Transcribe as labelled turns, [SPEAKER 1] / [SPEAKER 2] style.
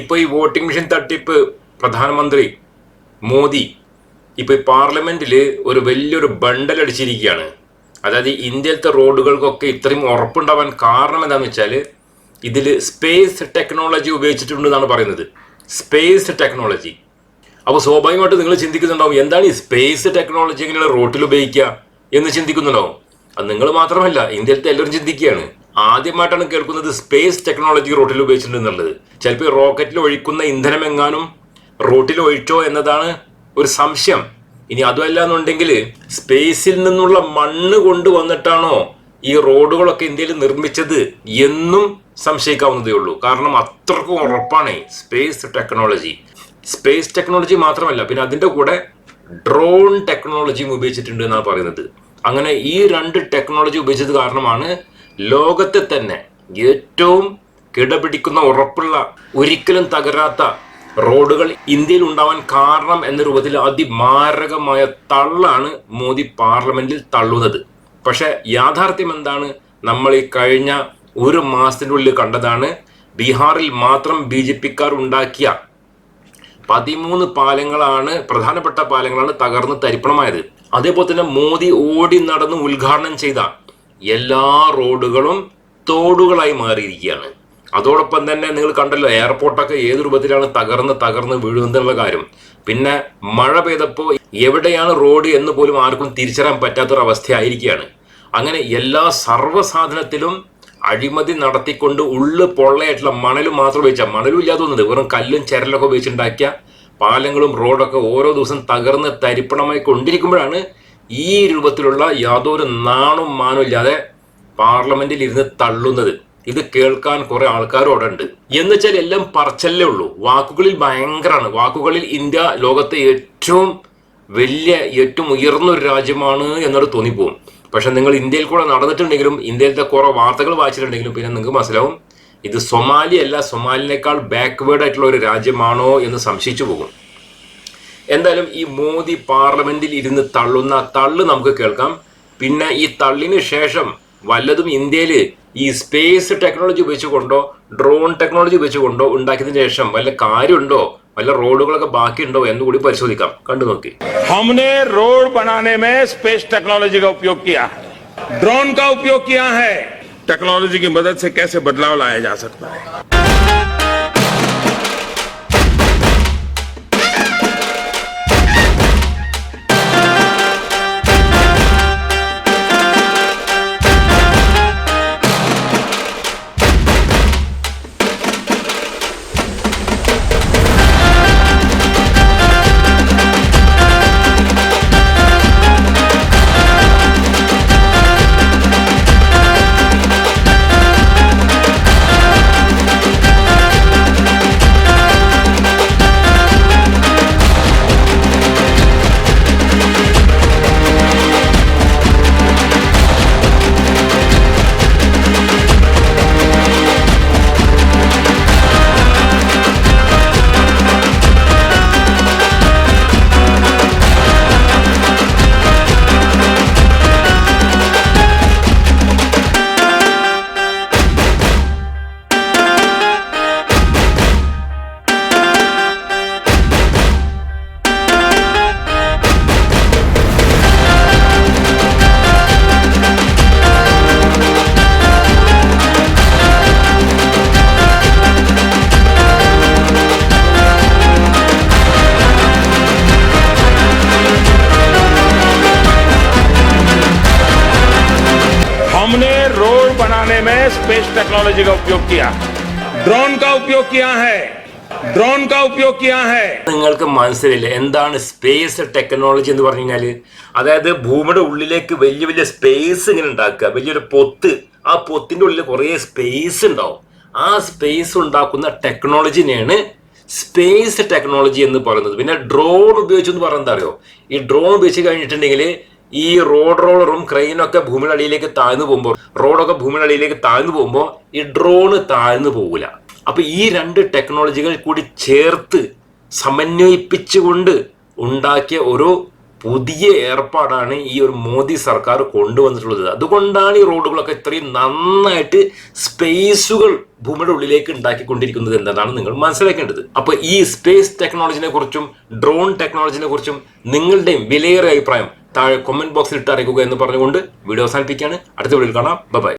[SPEAKER 1] ഇപ്പൊ ഈ voting machine തട്ടിപ്പ് പ്രധാനമന്ത്രി മോദി ഇപ്പോൾ ഈ പാർലമെന്റിൽ ഒരു വലിയൊരു ബണ്ടൽ അടിച്ചിരിക്കുകയാണ്. അതായത് ഇന്ത്യയിലത്തെ റോഡുകൾക്കൊക്കെ ഇത്രയും ഉറപ്പുണ്ടാവാൻ കാരണം എന്താണെന്ന് വെച്ചാൽ ഇതിൽ സ്പേസ് ടെക്നോളജി ഉപയോഗിച്ചിട്ടുണ്ട് എന്നാണ് പറയുന്നത്. Space technology. അപ്പോൾ സ്വാഭാവികമായിട്ട് നിങ്ങൾ ചിന്തിക്കുന്നുണ്ടാവും എന്താണ് ഈ സ്പേസ് ടെക്നോളജി എങ്ങനെയാണ് റോട്ടിൽ ഉപയോഗിക്കുക എന്ന് ചിന്തിക്കുന്നുണ്ടാവും. അത് നിങ്ങൾ മാത്രമല്ല ഇന്ത്യയിലത്തെ എല്ലാവരും ചിന്തിക്കുകയാണ്. ആദ്യമായിട്ടാണ് കേൾക്കുന്നത് സ്പേസ് ടെക്നോളജി റോട്ടിൽ ഉപയോഗിച്ചിട്ടുണ്ട് എന്നുള്ളത്. ചിലപ്പോൾ റോക്കറ്റിൽ ഒഴിക്കുന്ന ഇന്ധനം എങ്ങാനും റോട്ടിൽ ഒഴിച്ചോ എന്നതാണ് ഒരു സംശയം. ഇനി അതുമല്ല എന്നുണ്ടെങ്കിൽ സ്പേസിൽ നിന്നുള്ള മണ്ണ് കൊണ്ടുവന്നിട്ടാണോ ഈ റോഡുകളൊക്കെ ഇന്ത്യയിൽ നിർമ്മിച്ചത് എന്നും സംശയിക്കാവുന്നതേ ഉള്ളൂ. കാരണം അത്രക്കും ഉറപ്പാണ് സ്പേസ് ടെക്നോളജി. സ്പേസ് ടെക്നോളജി മാത്രമല്ല പിന്നെ അതിന്റെ കൂടെ ഡ്രോൺ ടെക്നോളജിയും ഉപയോഗിച്ചിട്ടുണ്ട് എന്നാണ് പറയുന്നത്. അങ്ങനെ ഈ രണ്ട് ടെക്നോളജി ഉപയോഗിച്ചത് കാരണമാണ് ലോകത്തെ തന്നെ ഏറ്റവും കിടപിടിക്കുന്ന ഉറപ്പുള്ള ഒരിക്കലും തകരാത്ത റോഡുകൾ ഇന്ത്യയിൽ ഉണ്ടാവാൻ കാരണം എന്ന രൂപത്തിൽ അതിമാരകമായ തള്ളാണ് മോദി പാർലമെന്റിൽ തള്ളുന്നത്. പക്ഷെ യാഥാർത്ഥ്യം എന്താണ്? നമ്മൾ ഈ കഴിഞ്ഞ ഒരു മാസത്തിന്റെ ഉള്ളിൽ കണ്ടതാണ് ബീഹാറിൽ മാത്രം ബി ജെ പിക്കാർ ഉണ്ടാക്കിയ പതിമൂന്ന് പാലങ്ങളാണ് പ്രധാനപ്പെട്ട പാലങ്ങളാണ് തകർന്ന് തരിപ്പണമായത്. അതേപോലെ തന്നെ മോദി ഓടി നടന്ന് ഉദ്ഘാടനം ചെയ്ത എല്ലാ റോഡുകളും തോടുകളായി മാറിയിരിക്കുകയാണ്. അതോടൊപ്പം തന്നെ നിങ്ങൾ കണ്ടല്ലോ എയർപോർട്ടൊക്കെ ഏത് രൂപത്തിലാണ് തകർന്ന് തകർന്ന് വീഴുന്നുള്ള കാര്യം. പിന്നെ മഴ പെയ്തപ്പോൾ എവിടെയാണ് റോഡ് എന്ന് പോലും ആർക്കും തിരിച്ചറിയാൻ പറ്റാത്തൊരവസ്ഥയായിരിക്കുകയാണ്. അങ്ങനെ എല്ലാ സർവസാധനത്തിലും അഴിമതി നടത്തിക്കൊണ്ട് ഉള്ളു പൊള്ളയായിട്ടുള്ള മണലും മാത്രം ഉപയോഗിച്ചാൽ മണലും ഇല്ലാതെ തോന്നുന്നത് വെറും കല്ലും ചരലൊക്കെ ഉപയോഗിച്ചുണ്ടാക്കിയ പാലങ്ങളും റോഡൊക്കെ ഓരോ ദിവസം തകർന്ന് തരിപ്പണമായി കൊണ്ടിരിക്കുമ്പോഴാണ് ഈ രൂപത്തിലുള്ള യാതൊരു നാണും മാനും ഇല്ലാതെ പാർലമെന്റിൽ ഇരുന്ന് തള്ളുന്നത്. ഇത് കേൾക്കാൻ കുറെ ആൾക്കാരും അവിടെ ഉണ്ട്. എന്ന് വെച്ചാൽ എല്ലാം പറച്ചല്ലേ ഉള്ളൂ. വാക്കുകളിൽ ഭയങ്കരമാണ് വാക്കുകളിൽ ഇന്ത്യ ലോകത്തെ ഏറ്റവും വലിയ ഏറ്റവും ഉയർന്ന ഒരു രാജ്യമാണ് എന്നോട് തോന്നിപ്പോകും പക്ഷെ നിങ്ങൾ ഇന്ത്യയിൽ കൂടെ നടന്നിട്ടുണ്ടെങ്കിലും ഇന്ത്യയിലത്തെ കുറെ വാർത്തകൾ വായിച്ചിട്ടുണ്ടെങ്കിലും പിന്നെ നിങ്ങൾക്ക് മനസ്സിലാവും ഇത് സൊമാലി അല്ല സൊമാലിനേക്കാൾ ബാക്ക്വേർഡ് ആയിട്ടുള്ള ഒരു രാജ്യമാണോ എന്ന് സംശയിച്ചു പോകും. എന്തായാലും ഈ മോദി പാർലമെന്റിൽ ഇരുന്ന് തള്ളുന്ന തള്ള് നമുക്ക് കേൾക്കാം പിന്നെ ഈ തള്ളിന് ശേഷം വല്ലതും ഇന്ത്യയിൽ ഈ സ്പേസ് ടെക്നോളജി ഉപയോഗിച്ചുകൊണ്ടോ ഡ്രോൺ ടെക്നോളജി ഉപയോഗിച്ചുകൊണ്ടോ ഉണ്ടാക്കിയതിന് ശേഷം വല്ല കാര്യമുണ്ടോ വല്ല റോഡുകളൊക്കെ ബാക്കിയുണ്ടോ എന്ന് കൂടി പരിശോധിക്കാം കണ്ടു നോക്കി
[SPEAKER 2] हमने रोड बनाने में स्पेस टेक्नोलॉजी का उपयोग किया है ड्रोन का उपयोग किया है टेक्नोलॉजी की मदद से कैसे बदलाव लाया जा सकता है में स्पेस टेक्नोलॉजी का उपयोग किया है ड्रोन का उपयोग किया है ड्रोन का उपयोग किया है
[SPEAKER 1] നിങ്ങൾക്ക് മനസ്സിലായില്ല എന്താണ് സ്പേസ് ടെക്നോളജി എന്ന് പറഞ്ഞു കഴിഞ്ഞാല് അതായത് ഭൂമിയുടെ ഉള്ളിലേക്ക് വലിയ വലിയ സ്പേസ് ഇങ്ങനെ ഉണ്ടാക്കുക വലിയൊരു പൊത്ത് ആ പൊത്തിന്റെ ഉള്ളിൽ കുറേ സ്പേസ് ഉണ്ടാവും ആ സ്പേസ് ഉണ്ടാക്കുന്ന ടെക്നോളജിനെയാണ് സ്പേസ് ടെക്നോളജി എന്ന് പറയുന്നത് പിന്നെ ഡ്രോൺ ഉപയോഗിച്ചു എന്ന് പറയുന്നത് അറിയോ ഈ ഡ്രോൺ ഉപയോഗിച്ച് കഴിഞ്ഞിട്ടുണ്ടെങ്കിൽ ഈ റോഡ് റോളറും ക്രെയിനൊക്കെ ഭൂമിയുടെ അടിയിലേക്ക് താഴ്ന്നു പോകുമ്പോൾ റോഡൊക്കെ ഭൂമിയുടെ അടിയിലേക്ക് താഴ്ന്നു പോകുമ്പോൾ ഈ ഡ്രോണ് താഴ്ന്നു പോകില്ല അപ്പൊ ഈ രണ്ട് ടെക്നോളജികൾ കൂടി ചേർത്ത് സമന്വയിപ്പിച്ചുകൊണ്ട് ഉണ്ടാക്കിയ ഒരു പുതിയ ഏർപ്പാടാണ് ഈ ഒരു മോദി സർക്കാർ കൊണ്ടുവന്നിട്ടുള്ളത്. അതുകൊണ്ടാണ് ഈ റോഡുകളൊക്കെ ഇത്രയും നന്നായിട്ട് സ്പേസുകൾ ഭൂമിയുടെ ഉള്ളിലേക്ക് ഉണ്ടാക്കിക്കൊണ്ടിരിക്കുന്നത് എന്നതാണ് നിങ്ങൾ മനസ്സിലാക്കേണ്ടത്. അപ്പൊ ഈ സ്പേസ് ടെക്നോളജിനെ കുറിച്ചും ഡ്രോൺ ടെക്നോളജിനെ കുറിച്ചും നിങ്ങളുടെയും വിലയേറിയ അഭിപ്രായം താഴെ കമന്റ് ബോക്സിൽ ഇട്ട് അറിയിക്കുക എന്ന് പറഞ്ഞുകൊണ്ട് വീഡിയോ അവസാനിപ്പിക്കുകയാണ്. അടുത്ത വീഡിയോയിൽ കാണാം. ബൈ